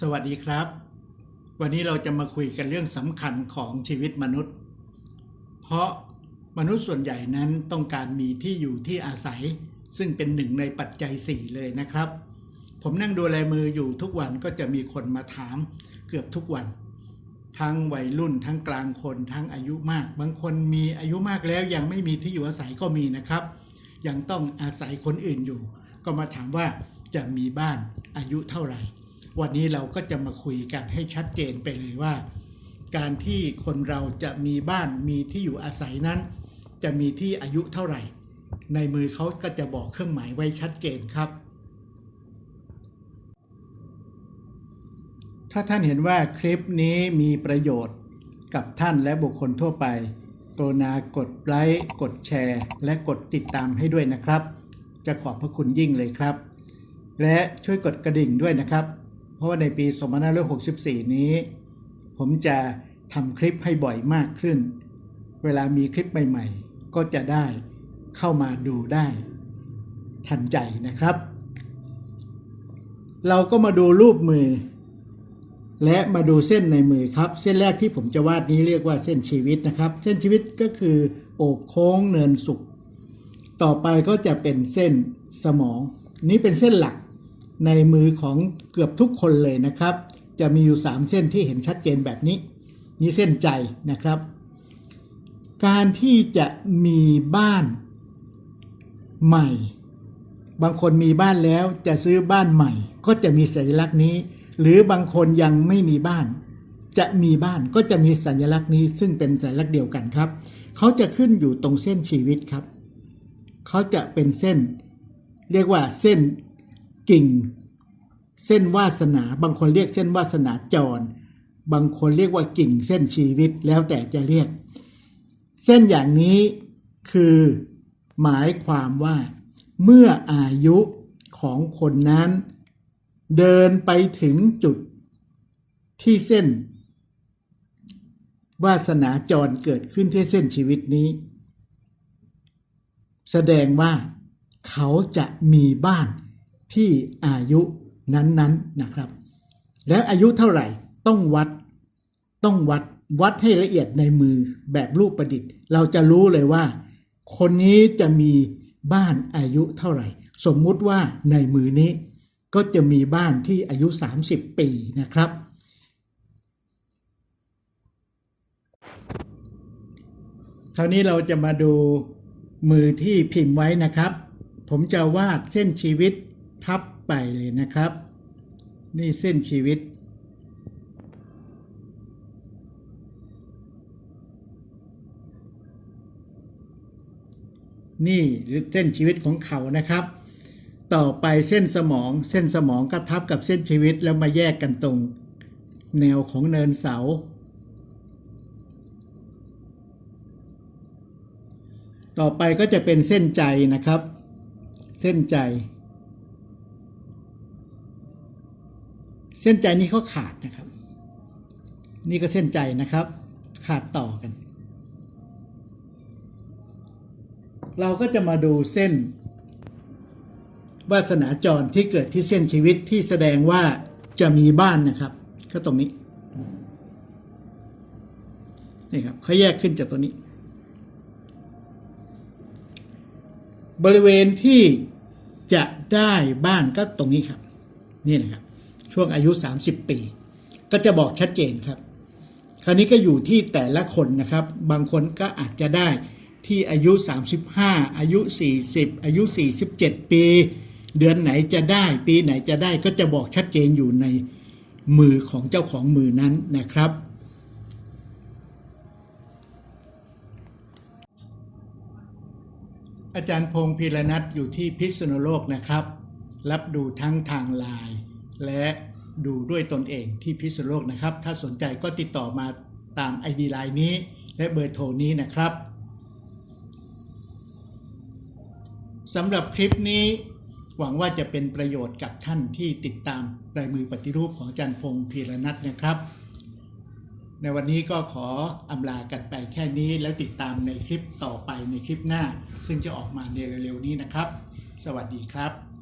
สวัสดีครับ วันนี้เราจะมาคุยกันเรื่องสำคัญของชีวิตมนุษย์ เพราะมนุษย์ส่วนใหญ่นั้นต้องการมีที่อยู่ที่อาศัย ซึ่งเป็นหนึ่งในปัจจัย 4 เลยนะครับ ผมนั่งดูลายมืออยู่ทุกวันก็จะมีคนมาถามเกือบทุกวัน ทั้งวัยรุ่นทั้งกลางคนทั้งอายุมาก บางคนมีอายุมากแล้วยังไม่มีที่อยู่อาศัยก็มีนะครับ ยังต้องอาศัยคนอื่นอยู่ ก็มาถามว่าจะมีบ้านอายุเท่าไหร่ วันนี้เราก็จะมาคุยกันให้ชัดเจนไปเลยว่า การที่คนเราจะมีบ้านมีที่อยู่อาศัยนั้น จะมีที่อายุเท่าไหร่ ในมือเขาก็จะบอกเครื่องหมายไว้ชัดเจนครับ ถ้าท่านเห็นว่าคลิปนี้มีประโยชน์กับท่านและบุคคลทั่วไป กรุณากดไลค์ กดแชร์ และกดติดตามให้ด้วยนะครับ จะขอบพระคุณยิ่งเลยครับ และช่วยกดกระดิ่งด้วยนะครับ เพราะว่าในปี 2564 นี้ ผมจะทำคลิปให้บ่อยมากขึ้น เวลามีคลิปใหม่ๆ ก็จะได้เข้ามาดูได้ ทันใจนะครับ เราก็มาดูรูปมือ และมาดูเส้นในมือครับ เส้นแรกที่ผมจะวาดนี้เรียกว่าเส้นชีวิตนะครับ เส้นชีวิตก็คือโอบโค้งเนินสุขต่อไปก็จะเป็นเส้นสมอง นี้เป็นเส้นหลัก ในมือของเกือบทุกคนเลยนะครับ จะมีอยู่ 3 เส้นที่เห็นชัดเจนแบบนี้ นี่เส้นใจนะครับ การที่จะมีบ้านใหม่ บางคนมีบ้านแล้วจะซื้อบ้านใหม่ ก็จะมีสัญลักษณ์นี้ หรือบางคนยังไม่มีบ้าน จะมีบ้านก็จะมีสัญลักษณ์นี้ ซึ่งเป็นสัญลักษณ์เดียวกันครับ เขาจะขึ้นอยู่ตรงเส้นชีวิตครับ เขาจะเป็นเส้น เรียกว่าเส้น กิ่ง เส้นวาสนา บางคนเรียกเส้นวาสนาจร บางคนเรียกว่ากิ่งเส้นชีวิตแล้วแต่จะเรียก เส้นอย่างนี้คือหมายความว่า เมื่ออายุของคนนั้น เดินไปถึงจุดที่เส้น วาสนาจรเกิดขึ้นที่เส้นชีวิตนี้ แสดงว่าเขาจะมีบ้าน ที่อายุนั้นๆนะครับ แล้วอายุเท่าไหร่ต้องวัดต้องวัดวัดให้ละเอียดในมือแบบรูปประดิษฐ์ เราจะรู้เลยว่า คนนี้จะมีบ้านอายุเท่าไหร่ สมมุติว่าในมือนี้ ก็จะมีบ้านที่อายุ 30 ปีนะครับ คราวนี้เราจะมาดูมือที่พิมพ์ไว้นะครับ ผมจะวาดเส้นชีวิต ทับไปเลยนะครับ นี่เส้นชีวิต นี่หรือเส้นชีวิตของเขานะครับ ต่อไปเส้นสมอง เส้นสมองก็ทับกับเส้นชีวิตแล้วมาแยกกันตรง แนวของเนินเสาต่อไปก็จะเป็นเส้นใจนะครับ เส้นใจ เส้นใจนี้เขาขาดนะครับ นี่ก็เส้นใจนะครับ ขาดต่อกัน เราก็จะมาดูเส้นวาสนาจรที่เกิดที่เส้นชีวิตที่แสดงว่าจะมีบ้านนะครับ ก็ตรงนี้นี่ครับเขาแยกขึ้นจากตัวนี้ บริเวณที่จะได้บ้านก็ตรงนี้ครับ นี่นะครับ ช่วงอายุ 30 ปี ก็จะบอกชัดเจนครับ คราวนี้ก็อยู่ที่แต่ละคนนะครับ บางคนก็อาจจะได้ที่อายุ 35 อายุ 40 อายุ 47 ปี เดือนไหนจะได้ปีไหนจะได้ก็จะบอกชัดเจนอยู่ในมือของเจ้าของมือนั้นนะครับ อาจารย์พงศ์พีรนัทอยู่ที่พิษณุโลกนะครับ รับดูทั้งทางไลน์ และดูด้วยตนเองที่พิษณุโลกนะครับ ถ้าสนใจก็ติดต่อมาตาม ID ไลน์นี้ และเบอร์โทรนี้นะครับสำหรับคลิปนี้ หวังว่าจะเป็นประโยชน์กับท่านที่ติดตามลายมือปฏิรูปของอาจารย์พงศ์พีรนัทนะครับ ในวันนี้ก็ขออำลากันไปแค่นี้แล้วติดตามในคลิปต่อไปในคลิปหน้า ซึ่งจะออกมาในเร็วๆนี้นะครับ สวัสดีครับ